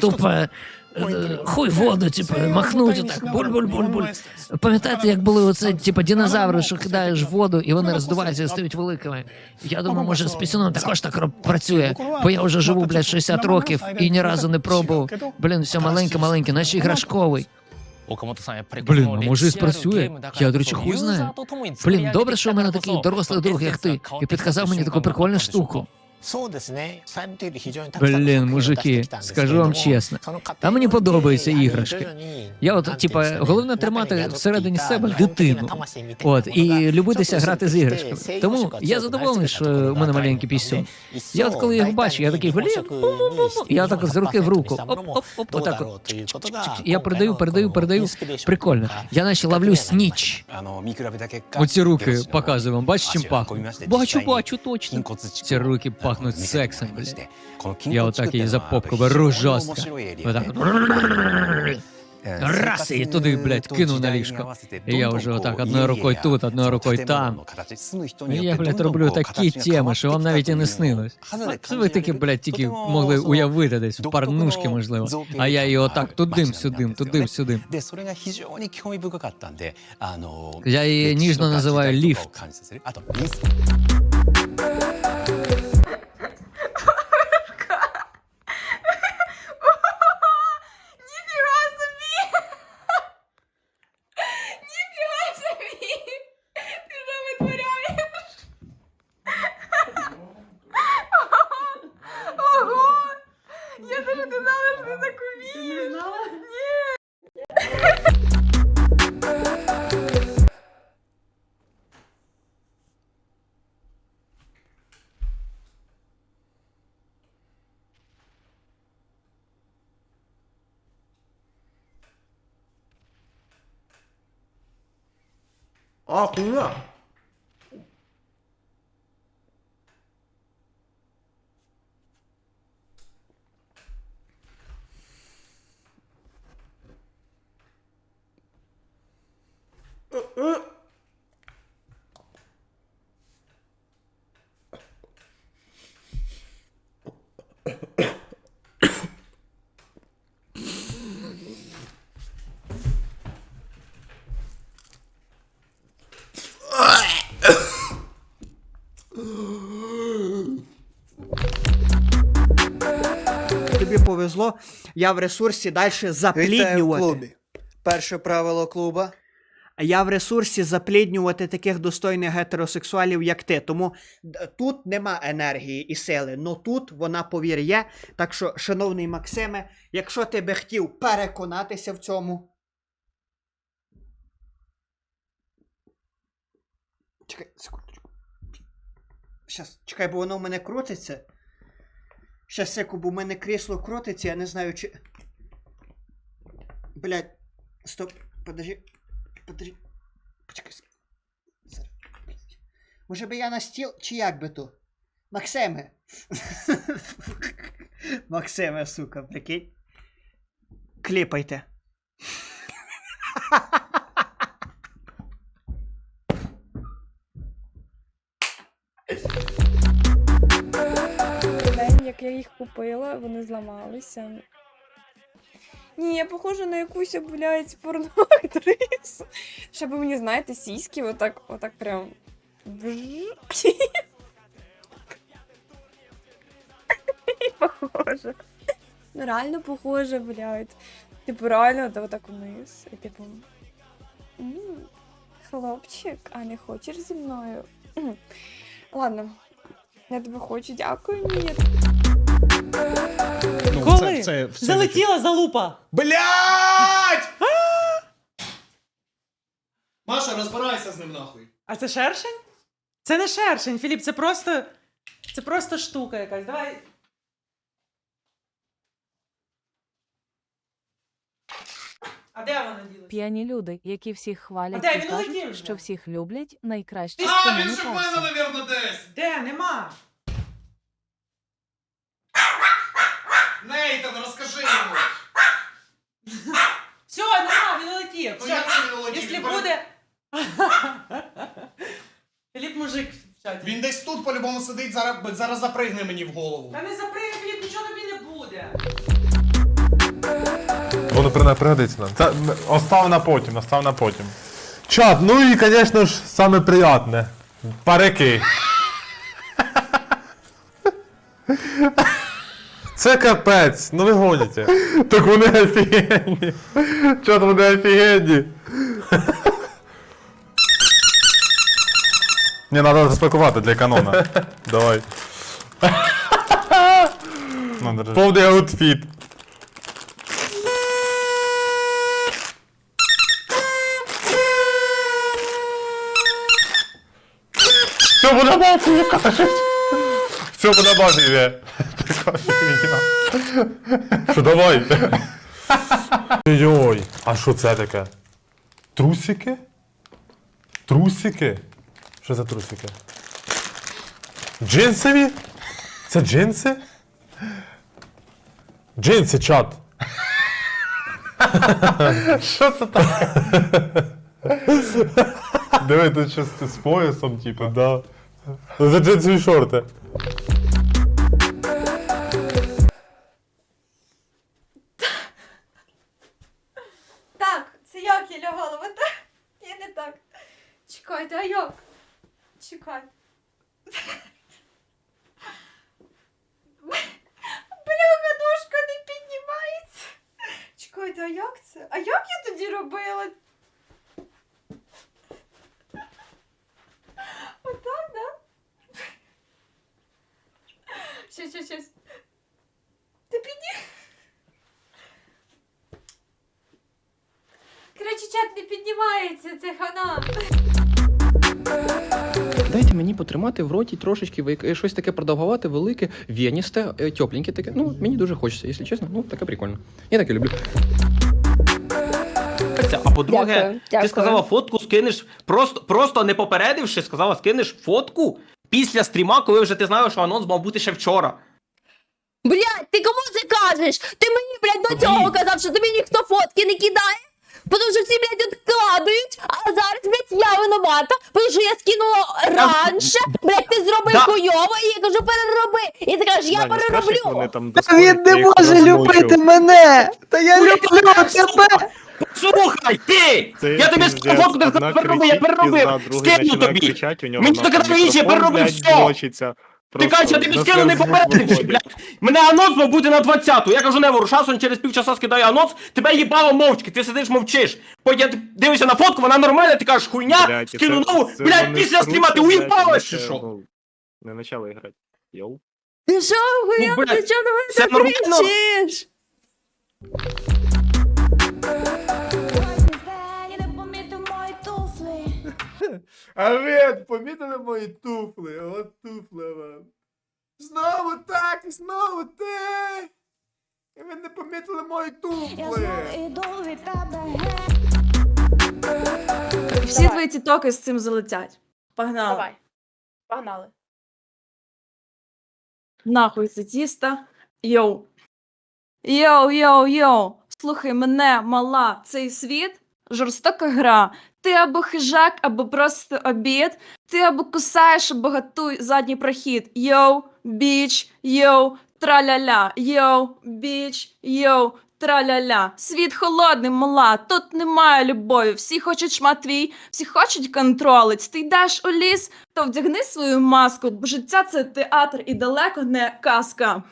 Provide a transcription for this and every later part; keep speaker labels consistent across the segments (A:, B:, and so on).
A: тупо е, хуй воду, типу, махнуть отак, буль-буль-буль-буль. Пам'ятаєте, як були оце, типу, динозаври, що кидаєш в воду, і вони роздуваються і стають великими. Я думаю, може, з пісюном також так працює, бо я вже живу, блядь, 60 років і ні разу не пробував. Блін, все маленьке-маленьке, наче іграшковий.
B: Блін, а може і спрацює? Я, до речі, хуй знаю.
A: Блін, добре, що в мене такий дорослий друг, як ти, і підказав мені таку прикольну штуку.
C: Блін, мужики, скажу вам чесно.
A: А мені подобаються іграшки. Я от, типа, головне тримати всередині себе дитину. От, і любитися грати з іграшками. Тому я задоволений, що в мене маленький пісюн. Я от коли його бачу, я такий, блін, я так з руки в руку. Оп-оп-оп, отак Я передаю, передаю, передаю. Прикольно. Я наче ловлю сніч.
B: Оці руки показую вам, бачиш, чим пахнуть? Бачу, бачу, точно. Ці руки пахнуть сексом, блядь. Я отак її за попку беру жорстко. Отак от.
C: Раз і туди, блядь, кинув на ліжко.
B: І я вже отак одною рукою тут, одною рукою там.
C: І я, блядь, роблю такі теми, що вам навіть і не снилось.
B: Це ви таки, блядь, тільки могли уявити десь в парнушки, можливо. А я її отак тудим-сюдим, тудим-сюдим.
C: Я її ніжно називаю ліфт.
D: Aa
E: kuyruğa. Повезло, я в ресурсі далі
F: Вітаю в
E: запліднювати.
F: клубі. Перше правило клуба.
E: А я в ресурсі запліднювати таких достойних гетеросексуалів, як ти. Тому д- тут нема енергії і сили. Ну тут вона, повір, є. Так що, шановний Максиме, якщо ти би хотів переконатися в цьому. Чекай, секундочку. Щас, чекай, бо воно в мене крутиться. Щас, секу, в мене крісло крутиться, я не знаю, чи. Блять, стоп, подожди. Подожди. Почекай. Зараз. Може би я на стіл, чи як би то? Максиме. Максиме, сука, прикинь. Кліпайте.
G: як я їх купила, вони зламалися. Ні, я похожа на якусь, блядь, порноактрису. Щоб мені, знаєте, сіськи отак, отак прям. Похоже. Ну реально похоже, блядь. Типу, реально, да, отак вниз. І типу. «М, Хлопчик, а не хочеш зі мною? Ладно. Я тебе хочу, дякую, ні.
D: Ну,
H: Коли?
D: Це, це, це
H: Залетіла залупа.
D: Блять! Маша, розбирайся з ним нахуй.
H: А це шершень? Це не шершень, Філіп, це просто. Це просто штука якась. Давай. А де вона ділася?
I: П'яні люди, які всіх хвалять
H: А де
I: і
H: він
I: кажуть,
H: вже?
I: що всіх люблять, найкращі
D: А, він же в мене, навірно, десь.
H: Де? Нема.
D: Нейтан, розкажи йому.
H: Все, нема, він улетів.
D: Ну як це він улетів?
H: Якщо
D: Він
H: буде. Філіп мужик в чаті.
D: Він десь тут по-любому сидить, зараз, зараз запригне мені в голову.
H: Та не запригай, Філіп, нічого тобі не буде.
J: воно при- пригодиться нам. Це м, остав на потім, остав на потім. Чат, ну і, звісно ж, саме приятне. Парики. Це капець, ну ви гоніте. Так вони офігенні. Чат вони офігенні. Не, треба розпакувати для канона. Давай. Повний аутфіт. Все буде бачити, кажуть. Все буде бачити. Що давай? Ой, а що це таке? Трусики? Трусики? Що за трусики? Джинсові? Це джинси? Джинси, чат. Що це таке? Диви, тут щось з поясом, типу. Да. Це джинсові шорти.
K: Так, це як я лягала? Ви так? Ні, не так. Чекайте, а як? Чекай. Бляха, ножка не піднімається. Чекайте, а як це? А як я тоді робила? Отак, да? Щас, щас. Ти підні... Коротше, чат не піднімається, це хана.
L: Дайте мені потримати в роті трошечки ви- щось таке продовгувати, велике, в'єністе, е, тепленьке таке. Ну, мені дуже хочеться, якщо чесно. Ну, таке прикольно. Я таке люблю.
M: А по-друге,
K: Дякую, дякую.
M: ти сказала фотку скинеш, просто, просто не попередивши, сказала, скинеш фотку після стріма, коли вже ти знала, що анонс мав бути ще вчора.
K: Блядь, ти кому це кажеш? Ти мені, блядь, до цього казав, що тобі ніхто фотки не кидає. Тому що всі, блядь, відкладують, а зараз, блядь, я винувата, тому що я скинула раніше, блядь, ти зробив
M: Да.
K: хуйово, і я кажу, перероби. І ти кажеш, я перероблю.
N: Та Він не може любити мене! Та я люблю тебе!
M: Слухай, ти! я тобі сказав фотку, ти сказав, перероби, я переробив, скину тобі. Мені тільки на інші переробив все. Ти кажеш, я тобі скину не попередивши, блядь. Мене анонс мав бути на 20-ту. Я кажу, не ворушався, через півчаса скидаю анонс, тебе їбало мовчки, ти сидиш мовчиш. Потім ти дивишся на фотку, вона нормальна, ти кажеш, хуйня, скину нову, блядь, після стріма ти уїбалась чи що?
L: Не почали грати. Йоу.
K: Ти що, хуя,
M: Ну,
K: ти чого
M: це
K: так
M: нормально?
K: кричиш?
O: А ви помітили мої туфли? От туфли вам. Знову так, і знову те. І ви не помітили мої туфли.
K: Всі твої тітоки з цим залетять. Погнали.
I: Давай. Погнали.
K: Нахуй це тісто. Йоу. Йоу, йоу, йоу. Слухай мене, мала, цей світ жорстока гра. Ти або хижак, або просто обід. Ти або кусаєш, або готуй задній прохід. Йоу, біч, йоу, траля-ля. Йоу, біч, йоу, траля-ля. Світ холодний, мала, тут немає любові. Всі хочуть шмат твій, всі хочуть контролить. Ти йдеш у ліс, то вдягни свою маску, бо життя це театр і далеко не казка.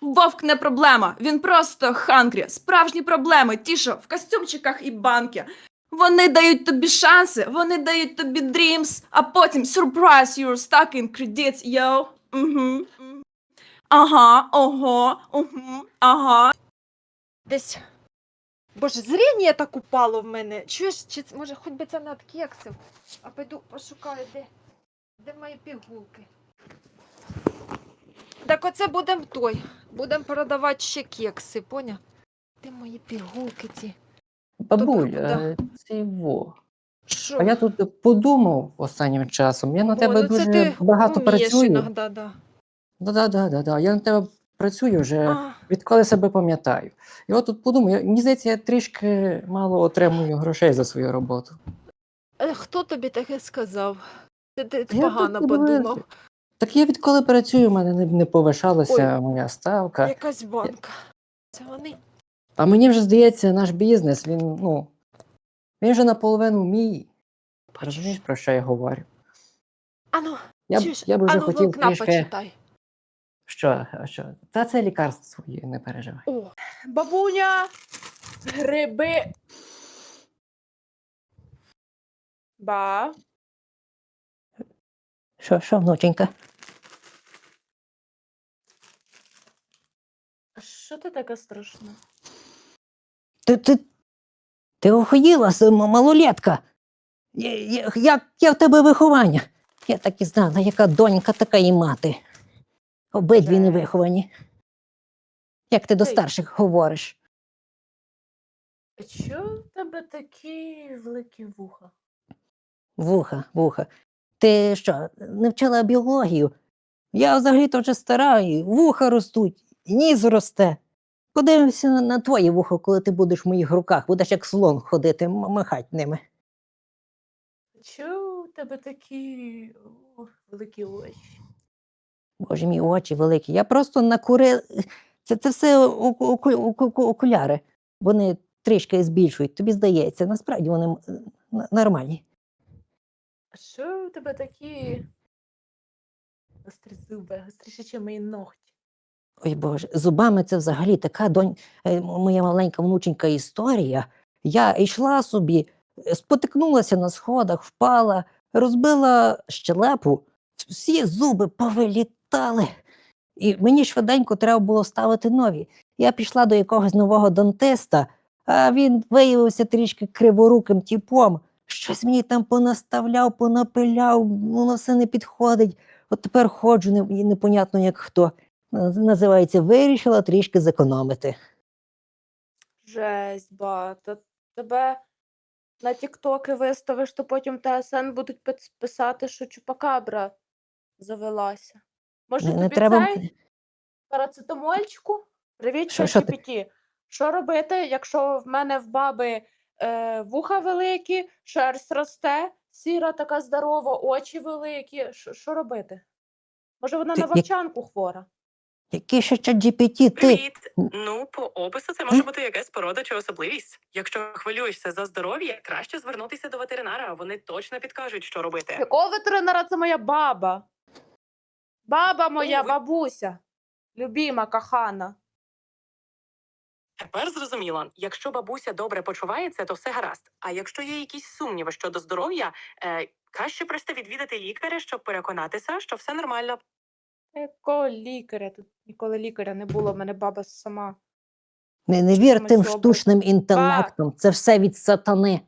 K: Вовк не проблема, він просто хангрі. Справжні проблеми, ті, що в костюмчиках і банки. Вони дають тобі шанси, вони дають тобі dreams, а потім surprise you're stuck in credits, yo. Угу. Ага, ого, угу, ага.
I: Десь. Боже, зріння так упало в мене. Чуєш, чи це- може хоч би це над кексом? А пойду пошукаю, де, де мої пігулки. Так оце будемо той. Будемо продавати ще кекси, поняв? Де мої пігулки ці?
P: Бабуль,
I: да.
P: е, це во.
I: Що?
P: А я тут подумав останнім часом. Я на тебе
I: ну це
P: дуже
I: ти
P: багато
I: вмієш
P: працюю.
I: іногда, да.
P: Да-да-да, я на тебе працюю вже
I: А,
P: відколи себе пам'ятаю. І от тут подумав, я- мені здається, я трішки мало отримую грошей за свою роботу.
I: е, хто тобі таке сказав? Ти, ти
P: Я
I: погано
P: тут
I: подумав.
P: Так я відколи працюю, в мене не, не повишалася моя ставка.
I: Якась банка. Це вони.
Q: А мені вже здається, наш бізнес, він, ну, він вже наполовину мій. Розумієш, про що я говорю?
R: Ану,
Q: Я, б-
R: чуєш?
Q: я б вже
R: Ану,
Q: хотів
R: вовкна
Q: трішки.
R: почитай.
Q: Що, а що? Та це лікарство своє, не переживай.
R: О, бабуня, гриби. Ба.
Q: Що, що, внученька?
R: Що ти така страшна?
Q: Ти, ти, ти м- малолетка. Я- я- Як я в тебе виховання? Я так і знала, яка донька, така і мати. Обидві не виховані. Як ти до старших говориш?
R: Чого в тебе такі великі вуха?
Q: Вуха, вуха. Ти що, не вчила біологію? Я взагалі-то вже стара, і вуха ростуть, і ніс росте. Подивимося на, твої вуха, коли ти будеш в моїх руках, будеш як слон ходити, махать ними.
R: Чого в тебе такі о, великі очі?
Q: Боже мій, очі великі. Я просто накурив. Це, це все оку- оку- оку- оку- окуляри. Вони трішки збільшують. Тобі здається, насправді вони нормальні.
R: А що в тебе такі гострі зуби, гостріше, ніж мої ногті?
Q: Ой Боже, зубами це взагалі така донь, е, моя маленька внученька історія. Я йшла собі, е, спотикнулася на сходах, впала, розбила щелепу, всі зуби повилітали. І мені швиденько треба було ставити нові. Я пішла до якогось нового дантиста, а він виявився трішки криворуким тіпом. Щось мені там понаставляв, понапиляв, воно все не підходить. От тепер ходжу, непонятно як хто. Наз- Називається Вирішила трішки зекономити.
R: Жесть, ба, та тебе на тіктоки виставиш, то потім ТСН будуть писати, що чупакабра завелася. Може,
Q: Не,
R: тобі
Q: треба.
R: цей парацетамольчику? Привіт,
Q: Що- що ти?
R: Що робити, якщо в мене в баби е, вуха великі, шерсть росте, сіра така здорова, очі великі. Що- Що робити? Може, вона
Q: Ти
R: на
Q: як-
R: вовчанку хвора?
Q: Який ще чат GPT? Ти
S: Привіт. Ну, по опису це може бути якась порода чи особливість. Якщо хвилюєшся за здоров'я, краще звернутися до ветеринара. Вони точно підкажуть, що робити.
R: Якого ветеринара це моя баба? Баба моя,
S: ви-
R: бабуся. Любіма, кохана.
S: Тепер зрозуміло, якщо бабуся добре почувається, то все гаразд. А якщо є якісь сумніви щодо здоров'я, е, краще просто відвідати лікаря, щоб переконатися, що все нормально.
R: Якого лікаря? Тут ніколи лікаря не було, в мене баба сама.
Q: не, не вір тим
R: сьобли.
Q: штучним інтелектом. Це все від сатани.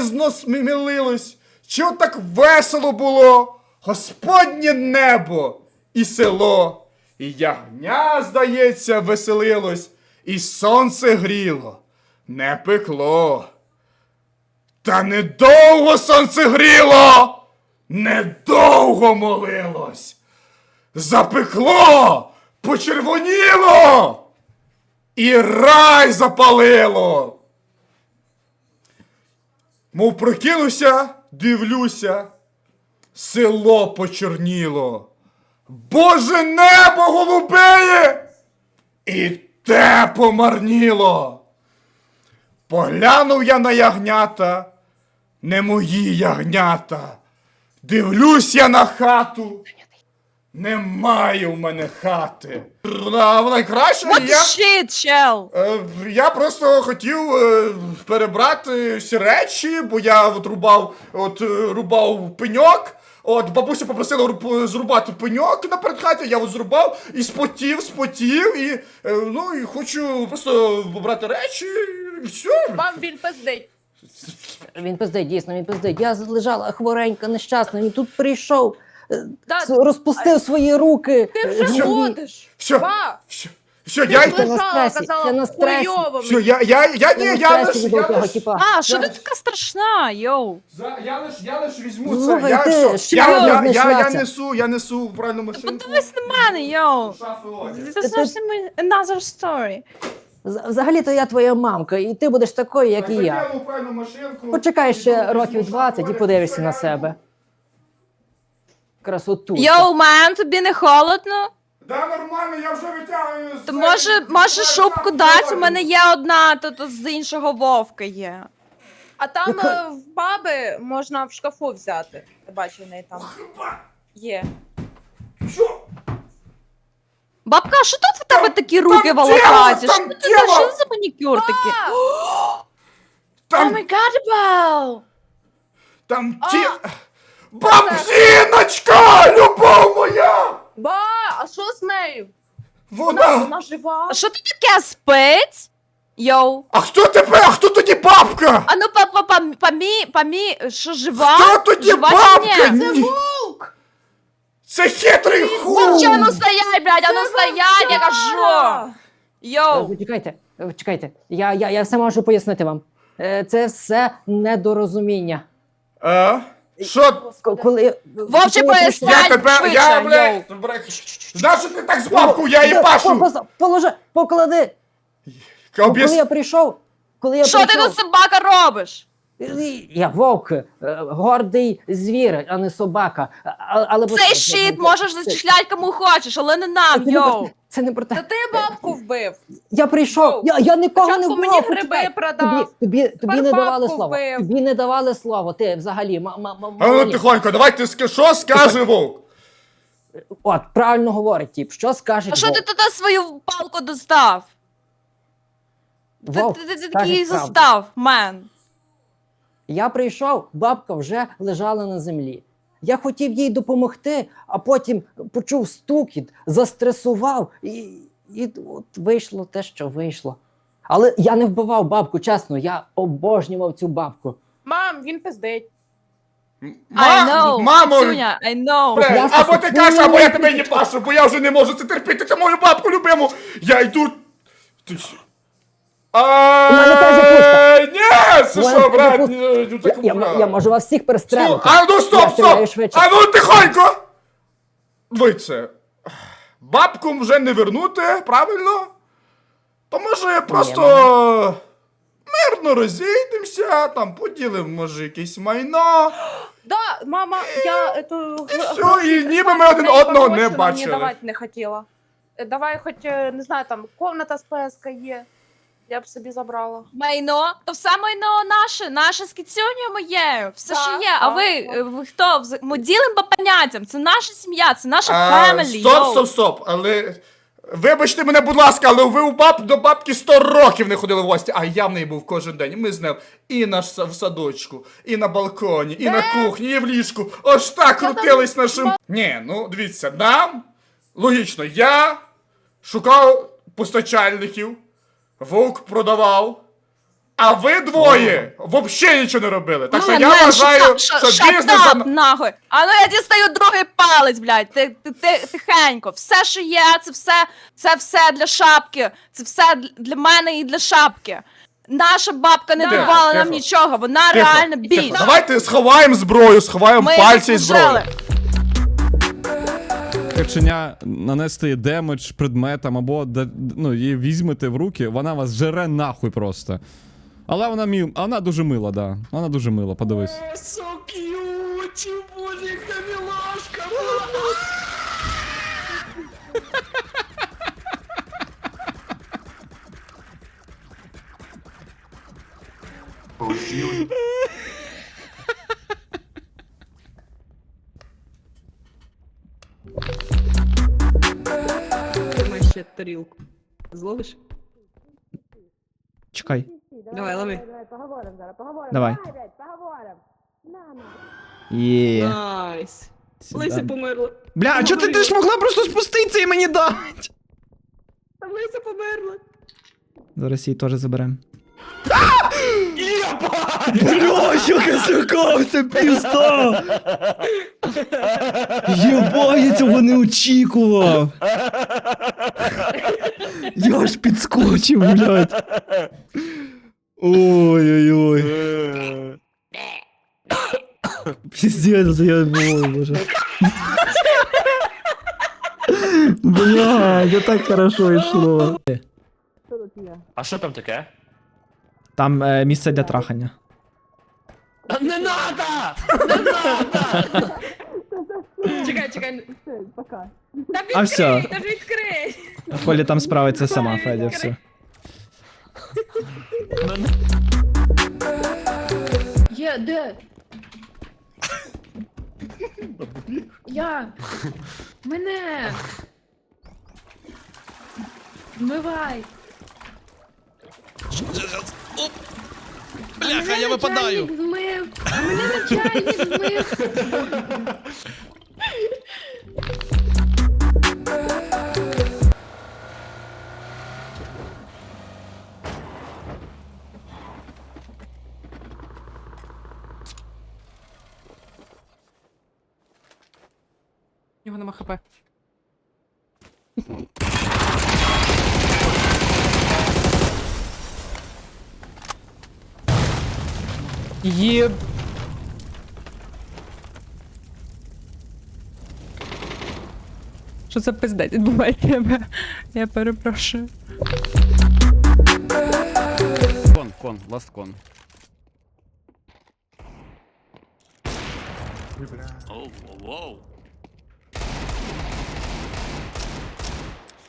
O: знос милилось, чого так весело було, Господнє небо і село, і ягня, здається, веселилось, і сонце гріло, не пекло. Та недовго сонце гріло, недовго молилось. Запекло, почервоніло, і рай запалило. Мов прокинувся, дивлюся, село почорніло. Боже небо голубеє! І те помарніло. Поглянув я на ягнята, не мої ягнята. Дивлюсь я на хату. Немає в мене хати. Вона, вона краща, і я...
R: shit, чел!
O: Е, Я просто хотів е, перебрати всі речі, бо я от рубав, от е, рубав пеньок. От бабуся попросила руб- зрубати пеньок на передхаті, я от зрубав і спотів, спотів, і е, ну і хочу просто побрати речі, і все.
R: Вам він пиздить.
Q: Він пиздить, дійсно, він пиздить. Я лежала хворенька, нещасна, він тут прийшов, е, с- розпустив свої руки.
R: ти
Q: е,
R: вже ходиш.
O: Все,
R: Ба!
O: все, все,
R: Ти
O: я йду.
Q: На стресі, це на стресі.
O: Все, я, я, я,
Q: Я
O: ні, я лиш, я лиш,
Q: типа.
R: А, що ти така страшна, йоу?
O: За- Я лиш, я лиш візьму це.
Q: Слухай,
O: Я,
Q: ти,
O: все, я, я,
Q: серйозно
O: я, я,
Q: знайшлася.
O: несу, я несу в правильну машинку.
R: Подивись на мене, йоу.
O: Шафи одяг.
R: Це зовсім another story.
Q: З- Взагалі-то я твоя мамка, і ти будеш такою, як і я.
O: Закину в правильну машинку.
Q: Почекай ще
O: Візьму
Q: років
O: шафу
Q: 20 і
O: одяг,
Q: подивишся
O: все,
Q: на
O: я
Q: себе.
O: йду.
Q: Красоту.
R: Йоу, мен, тобі не холодно?
O: Да, нормально, я вже витягую. з
K: То може, може шубку дати? У мене є одна, то, то з іншого вовка є.
R: А там е, в баби можна в шкафу взяти. Я бачу в неї там. Є.
O: Що?
K: Бабка, а що тут в тебе такі руки
O: там
K: волохаті?
O: тіло,
K: Що
O: там
K: ти
O: тіло!
K: що це за манікюр такий?
O: Там,
R: Гадбал!
O: там ті... Бабзіночка, любов моя!
R: Ба, а що з нею?
O: Вона...
R: Вона жива?
K: А що ти таке спить? Йоу.
O: А хто тепер? А хто тоді бабка?
K: А ну па па па памі, памі, що жива?
O: Хто тоді
K: Жива чи
O: бабка?
K: ні?
O: Ні. Це хитрий хуй!
K: Вовче, а ну стоять, блядь, а ну стоять, я кажу. Йоу.
P: Е, Чекайте, е, чекайте. Я, я, я все можу пояснити вам. Е, Це все недорозуміння.
O: А? Що?
P: Коли
K: Вовче, поясняй!
O: Я тебе, я,
K: швидше,
O: блядь, блядь, знаєш, ти так з бабку, я її пашу!
P: Положи, поклади. Коли я прийшов, коли я
K: Що ти
P: прийшов,
K: тут собака робиш?
P: Я вовк, е, гордий звір, а не собака. А- Але
K: Цей щит можеш зачисляти кому хочеш, але не нам,
P: Це не про
K: йоу.
P: те. Це не про
R: Та ти бабку вбив.
P: Я прийшов. Я, я нікого не
R: Спочатку
P: вбив.
R: мені гриби продав.
P: Тобі, тобі, тобі не давали слово.
R: вбив.
P: Тобі не давали слово. Ти взагалі
O: А ну тихонько, давай ти ска- що скаже вовк?
P: От, правильно говорить, тіп. Що скаже
K: А що ти туди свою палку достав? Ти,
P: Вовк,
K: ти, ти, ти
P: скаже
K: такий
P: правду.
K: застав, мен.
P: Я прийшов, бабка вже лежала на землі. Я хотів їй допомогти, а потім почув стукіт, застресував, і, і от вийшло те, що вийшло. Але я не вбивав бабку, чесно, я обожнював цю бабку.
R: Мам, він пиздить.
K: I know,
O: мамо,
K: Сюня, I know.
P: Я
O: або ти кажеш, або я тебе не пашу, бо я вже не можу це терпіти, ти мою бабку любиму. Я йду. Ти Ні, це що, брат?
P: Я, я, я можу вас всіх перестрелити.
O: А ну стоп, стоп! А ну тихонько! Ви це. Бабку вже не вернути, правильно? То може просто мирно розійдемося, там поділимо, може, якесь майно.
R: Да, мама, я ету...
O: все, і ніби ми один одного не бачили.
R: Мені давати не хотіла. Е, Давай хоч, е, не знаю, там, комната з ПСК є. Я б собі забрала.
K: Майно? То все майно наше, наше з кицюнею моєю. Все що
R: Так,
K: є. А
R: так,
K: ви,
R: так.
K: е, ви хто? Вз- Ми ділимо по поняттям. Це наша сім'я, це наша
O: А,
K: фемелі.
O: Стоп, стоп, стоп. Але. Вибачте мене, будь ласка, але ви у баб до бабки 100 років не ходили в гості, а я в неї був кожен день. Ми з ним і на в садочку, і на балконі, і на кухні, і в ліжку. Ось так крутились нашим. Ні, ну дивіться, нам логічно, я шукав постачальників, вовк продавав. А ви двоє взагалі нічого не робили. Так що
K: Ну,
O: я
K: мен,
O: вважаю, що бізнес.
K: нахуй. А ну я дістаю другий палець, блядь. Ти, ти, ти, тихенько. Все, що є, це все, це все для шапки. Це все для мене і для шапки. Наша бабка не давала нам нічого, вона реально
O: тихо. Давайте сховаємо зброю, сховаємо пальці і зброю.
T: Каченя нанести демедж предметам або ну, її візьмете в руки, вона вас жере нахуй просто. Але вона міл, вона дуже мила, да. Вона дуже мила, подивись.
U: So cute, боже, яка милашка.
V: Тарілку. Зловиш?
W: Чекай.
V: Давай, лови. Давай. Є. Найс. Лися померла.
W: Бля, а чого ти, ти ж могла просто спуститися і мені дати?
V: Лися померла.
W: Зараз її теж заберемо. Бля, яка сука, це пізда! Єба, я цього не очікував! Я аж підскочив, блядь. Ой-ой-ой. Пиздец, я ой, боже. Бля, это так хорошо йшло.
U: А що там таке?
W: Там е, місце для трахання.
U: Не надо! Не надо!
C: Чекай, чекай, все, пока. Та відкрий,
V: А все.
C: та ж відкрий.
V: Полі там справиться сама, Федя, все.
C: Є, де? Я. Мене. Вмивай.
X: Бляха, я випадаю!
C: Змив. Мене начальник змив.
V: Є.
H: Що це пиздець відбувається? Я перепрошую.
Y: Кон, кон, ласт кон.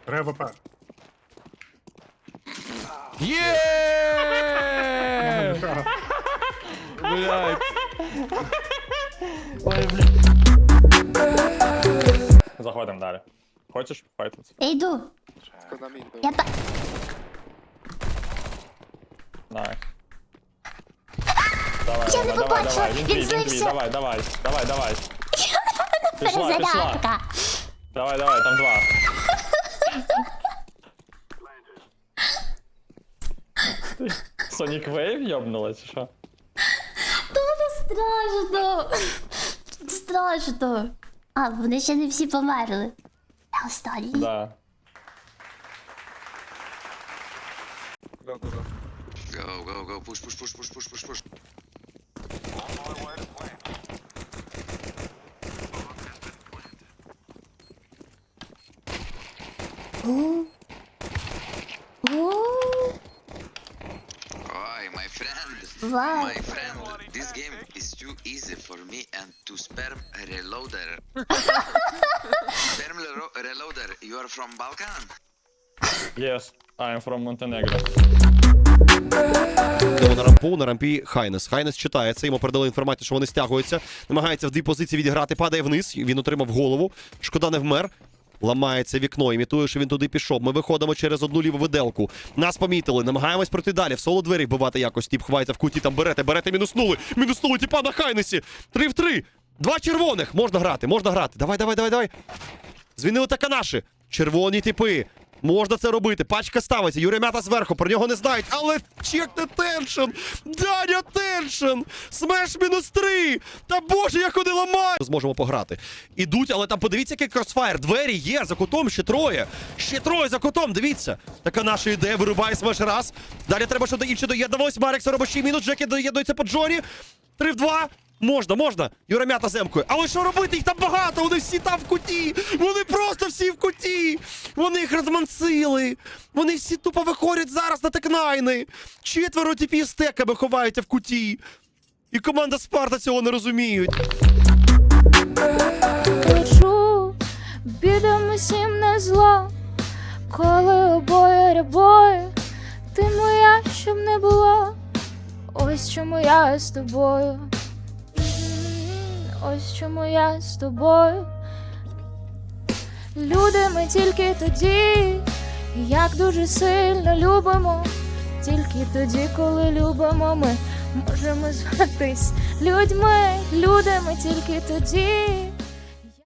U: Треба ПП.
X: Є! Блядь.
U: Заходимо далі. Хочеш файтитися?
C: Я йду. Я та...
U: Давай. Давай,
C: Я не
U: давай,
C: побачила,
U: давай, він
C: він
U: твій, він твій,
C: злився.
U: давай, давай, давай, давай. Пішла, пішла. Давай, давай, там два. Ти Сонік Вейв йобнула, чи що?
C: Страшно. Страшно. А, вони ще не всі померли. Я останній.
U: Да.
Y: Go, go, go, push, push, push, push, push, push, push. Ой, my friend.
C: Вау.
Y: My friend, From Balkan?
U: Yes, I am from Montenegro.
Z: На рампу, на рампі Хайнес. Хайнес читається, йому передали інформацію, що вони стягуються. Намагається в дві позиції відіграти, падає вниз. Він отримав голову. Шкода не вмер. Ламається вікно, імітує, що він туди пішов. Ми виходимо через одну ліву виделку. Нас помітили, намагаємось пройти далі. В соло двері вбивати якось. Тіп ховається в куті, там берете, берете, мінуснули. Мінуснули тіпа на Хайнесі. Три в три. Два червоних. Можна грати, можна грати. Давай, давай, давай, давай. Звільнили таканаші. Червоні типи. Можна це робити. Пачка ставиться. Юрій Мята зверху. Про нього не знають. Але чекне теншн. Даня теншн. Смеш мінус три. Та боже, як вони ламають. Зможемо пограти. Ідуть, але там подивіться, який кросфайр. Двері є за кутом, ще троє. Ще троє за кутом. Дивіться. Така наша ідея. Вирубає смеш раз. Далі треба, щоб до інші доєднувалось. Марекс робочий мінус. Джекі доєднується по Джоні. Три в два. Можна, можна. Юра м'ята земкою. Але що робити? Їх там багато, вони всі там в куті. Вони просто всі в куті. Вони їх розмансили. Вони всі тупо виходять зараз на текнайни. Четверо тіпі з ховаються в куті. І команда Спарта цього не розуміють.
C: Лечу, бідам усім на зло, коли обоє рябоє, ти моя, щоб не було. Ось чому я з тобою. Ось чому я з тобою. Люди ми тільки тоді, як дуже сильно любимо. Тільки тоді, коли любимо ми, можемо зватись людьми. Люди ми тільки тоді,